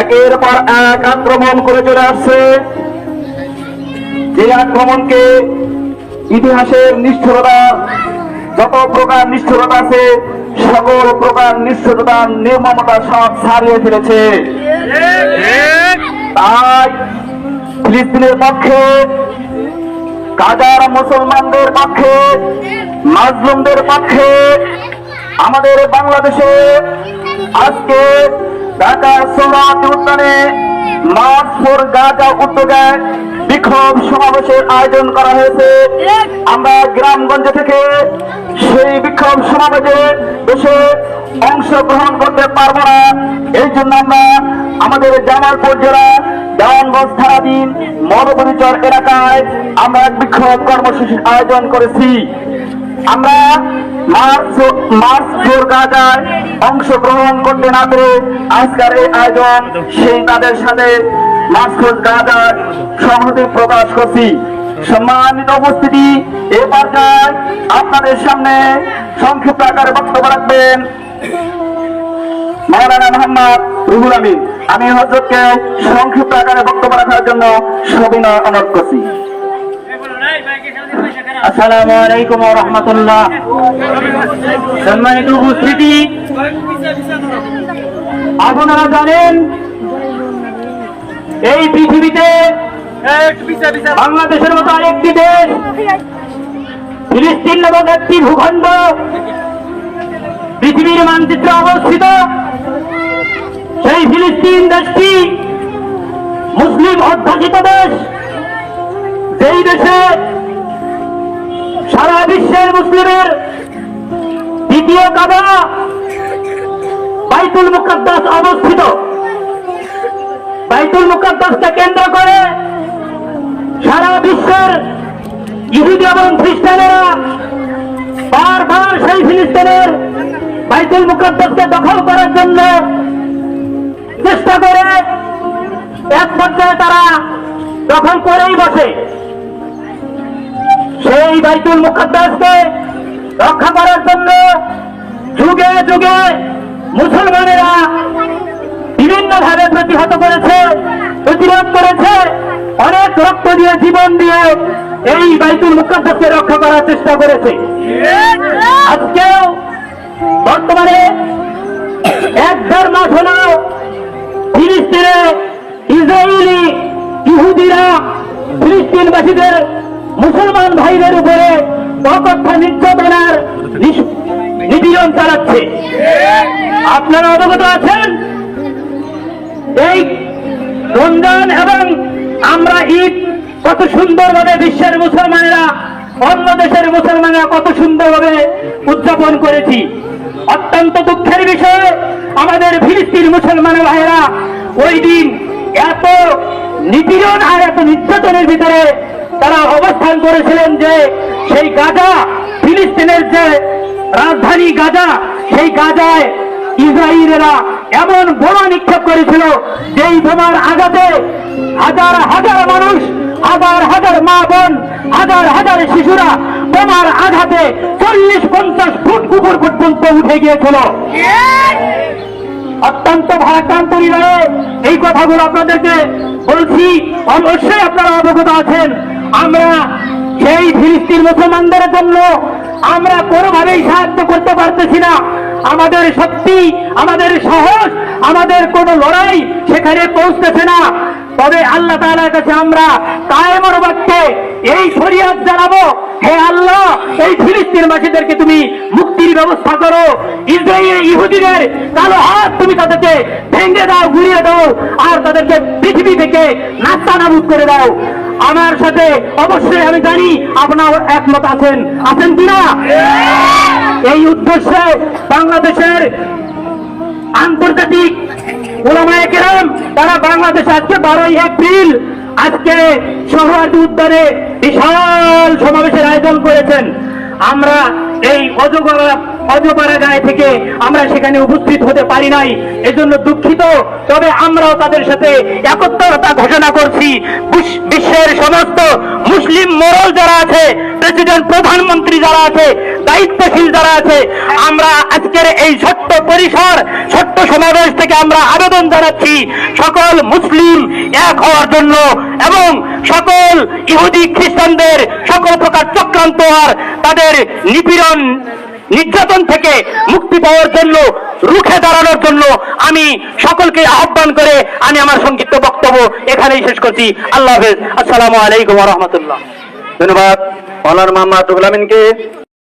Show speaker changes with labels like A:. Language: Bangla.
A: একের পর এক আক্রমণ করে চলে আসছে। যে আক্রমণকে ইতিহাসের নিষ্ঠুরতা, যত প্রকার নিষ্ঠুরতা আছে, সকল প্রকার নিষ্ঠুরতার নির্মমতা সব ছাড়িয়ে ফেলেছে। তাই ফিলিস্তিনের পক্ষে কাজার মুসলমানদের পক্ষে, মাজলুমদের পক্ষে, আমাদের বাংলাদেশে আজকে ঢাকা সোহরাওয়ার্দী উদ্যানে ফোর গাজা উদ্যোগে বিক্ষোভ সমাবেশের আয়োজন করা হয়েছে। আমরা গ্রামগঞ্জ থেকে সেই বিক্ষোভ সমাবেশে অংশগ্রহণ করতে পারব না। এই জন্য আমরা আমাদের জামালপুর জেলা দেওয়ানগঞ্জ থানাধীন মনোপরিচর এলাকায় আমরা বিক্ষোভ কর্মসূচির আয়োজন করেছি। আমরা মার্চ মার্চ ফোর গাজায় অংশগ্রহণ করতে না পেরে আজকের এই আয়োজন সেই তাদের সাথে মার্চ গাজায় সংহতি প্রকাশ করছি। সম্মানিত উপস্থিতি, এ পর্যায়ে আপনাদের সামনে সংক্ষিপ্ত আকারে বক্তব্য রাখবেন মাওলানা মোহাম্মদ রুহুল আমিন। আমি হজরতকে সংক্ষিপ্ত আকারে বক্তব্য রাখার জন্য সবিনয় অনুরোধ করছি।
B: আসসালামু আলাইকুম রহমতুল্লাহ। সম্মানিত উপস্থিতি। আপনারা জানেন, এই পৃথিবীতে বাংলাদেশের মতো আরেকটি দেশ, ফিলিস্তিন নামক একটি ভূখণ্ড, পৃথিবীর মানচিত্রে অবস্থিত। সেই ফিলিস্তিন দেশটি মুসলিম অধ্যাসিত দেশ। যেই দেশে সারা বিশ্বের মুসলিমের দ্বিতীয় কাবা বাইতুল মুকাদ্দাস অবস্থিত। বাইতুল মুকাদ্দাসকে কেন্দ্র করে সারা বিশ্বের ইহুদি এবং খ্রিস্টানেরা বারবার সেই ফিলিস্তিনের বাইতুল মুকাদ্দাসকে দখল করার জন্য চেষ্টা করে, এক পর্যায়ে তারা দখল করেই বসে। বাইতুল মুখাদ্দাসকে রক্ষা করার জন্য যুগে যুগে মুসলমানেরা বিভিন্ন ভাবে প্রতিহত করেছে, প্রতিরোধ করেছে, অনেক রক্ত দিয়ে জীবন দিয়ে এই বাইতুল মুখাদ্দাসকে রক্ষা করার চেষ্টা করেছে। আজকেও বর্তমানে এক দেড় মাস হলো ফিলিস্তিনে ইসরায়েলি ইহুদিরা ফিলিস্তিনবাসীদের মুসলমান অকথ্য নির্যাতনার নিপীড়ন চালাচ্ছে। আপনারা অবগত আছেন? এই রমজান এবং আমরা ঈদ কত সুন্দরভাবে বিশ্বের মুসলমানেরা, অন্য দেশের মুসলমানেরা কত সুন্দরভাবে উদযাপন করেছি। অত্যন্ত দুঃখের বিষয়, আমাদের ফিলিস্তিন মুসলমান ভাইয়েরা, ওই দিন এত নিপীড়ন আর এত নির্যাতনের ভিতরে তারা অবস্থান করেছিলেন যে সেই গাজা ফিলিস্তিনের যে রাজধানী গাজা, সেই গাজায় ইসরায়েলেরা এমন বোমা নিক্ষেপ করেছিল, যেই বোমার আঘাতে হাজার হাজার মানুষ, হাজার হাজার মা বোন, হাজার হাজার শিশুরা বোমার আঘাতে চল্লিশ পঞ্চাশ ফুট কুকুর পর্যন্ত উঠে গিয়েছিল। অত্যন্ত ভারাক্রান্ত হৃদয়ে এই কথাগুলো আপনাদেরকে বলছি। অবশ্যই আপনারা অবগত আছেন। আমরা সেই ফিলিস্তিন মুসলমানদের জন্য আমরা কোনোভাবেই সাহায্য করতে পারতেছি না, আমাদের শক্তি, আমাদের সাহস, আমাদের কোনো লড়াই সেখানে পৌঁছতেছে না। তবে আল্লাহ তাআলার কাছে আমরা কায়েমর বাক্যে এই শরিয়াত জানাব, হে আল্লাহ, এই ফিলিস্তিনবাসীদেরকে তুমি মুক্তির ব্যবস্থা করো। ইসরায়েল ইহুদিদের কালো হাত তুমি তাদেরকে ভেঙে দাও ঘুরিয়ে দাও, আর তাদেরকে পৃথিবী থেকে নাস্তা নাবুদ করে দাও। আমার সাথে অবশ্যই আমি জানি আপনার একমত আছেন। আছেন কিনা? এই উদ্দেশ্যে বাংলাদেশের আন্তর্জাতিক ওলামায়ে কেরাম, তারা বাংলাদেশ আজকে বারোই এপ্রিল, আজকে সোহরাওয়ার্দী উদ্যানে বিশাল সমাবেশের আয়োজন করেছেন। আমরা এই অজগর অজপাড়া গায়ে থেকে আমরা সেখানে উপস্থিত হতে পারি নাই। এজন্য দুঃখিত। তবে আমরাও তাদের সাথে একত্রতা ঘোষণা করছি। বিশ্বের সমস্ত মুসলিম মোরল যারা আছে, প্রেসিডেন্ট, প্রধানমন্ত্রী যারা আছে, দায়িত্বশীল যারা আছে, আমরা আজকের এই ছোট্ট পরিসর, ছোট্ট সমাবেশ থেকে আমরা আবেদন জানাচ্ছি সকল মুসলিম এক হওয়ার জন্য এবং সকল ইহুদি খ্রিস্টানদের সকল প্রকার চক্রান্ত আর তাদের নিপীড়ন নির্যাতন থেকে মুক্তি পাওয়ার জন্য, রুখে দাঁড়ানোর জন্য আমি সকলকে আহ্বান করে আমি আমার সংক্ষিপ্ত বক্তব্য এখানেই শেষ করছি। আল্লাহ হাফেজ। আসসালামু আলাইকুম রহমতুল্লাহ।
A: ধন্যবাদ। মৌলানা মোহাম্মদ রুহুল আমিনকে